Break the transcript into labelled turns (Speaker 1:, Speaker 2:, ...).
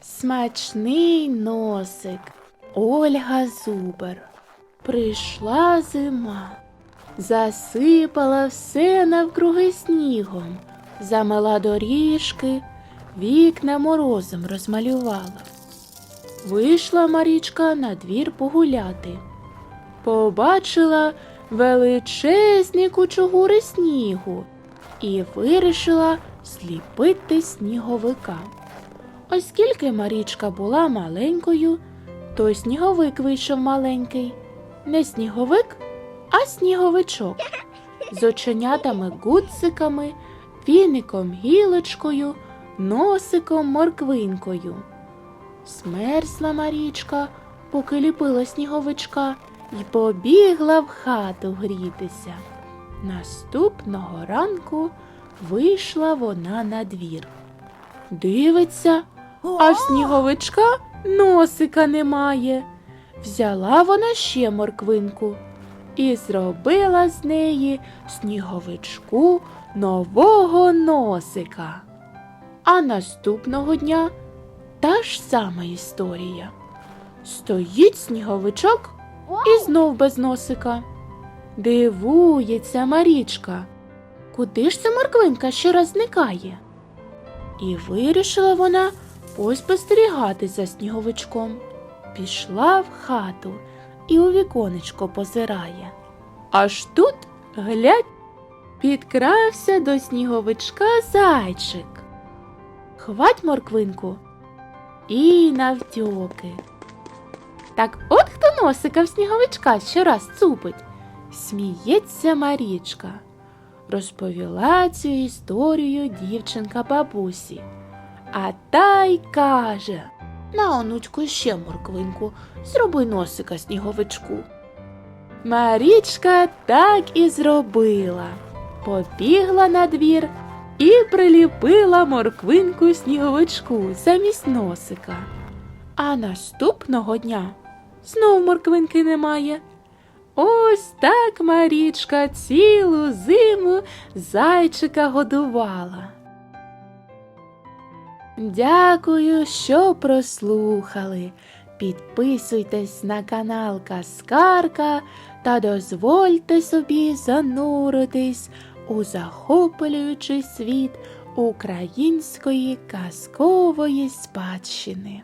Speaker 1: Смачний носик. Ольга Зубер. Прийшла зима, засипала все навкруги снігом, замила доріжки, вікна морозом розмалювала. Вийшла Марічка на двір погуляти. Побачила величезні кучугури снігу і вирішила сліпити сніговика. Оскільки Марічка була маленькою, то сніговик вийшов маленький. Не сніговик, а сніговичок. З оченятами гудзиками, віником гілочкою, носиком морквинкою. Смерзла Марічка, поки ліпила сніговичка, й побігла в хату грітися. Наступного ранку вийшла вона на двір. Дивиться, а в сніговичка носика немає. Взяла вона ще морквинку і зробила з неї сніговичку нового носика. А наступного дня та ж сама історія. Стоїть сніговичок і знов без носика. Дивується Марічка. Куди ж ця морквинка щораз зникає? І вирішила вона поспостерігати за сніговичком. Пішла в хату і у віконечко позирає. Аж тут, глядь, підкрався до сніговичка зайчик. Хвать морквинку і навтьоки. Так от хто носика в сніговичка щораз цупить, сміється Марічка. Розповіла цю історію дівчинка бабусі. А та й каже На онучку ще морквинку, зроби носика сніговичку. Марічка так і зробила. Побігла на двір і приліпила морквинку сніговичку замість носика. А наступного дня знов морквинки немає. Ось так Марічка цілу зиму зайчика годувала. Дякую, що прослухали. Підписуйтесь на канал Каскарка та дозвольте собі зануритись у захоплюючий світ української казкової спадщини.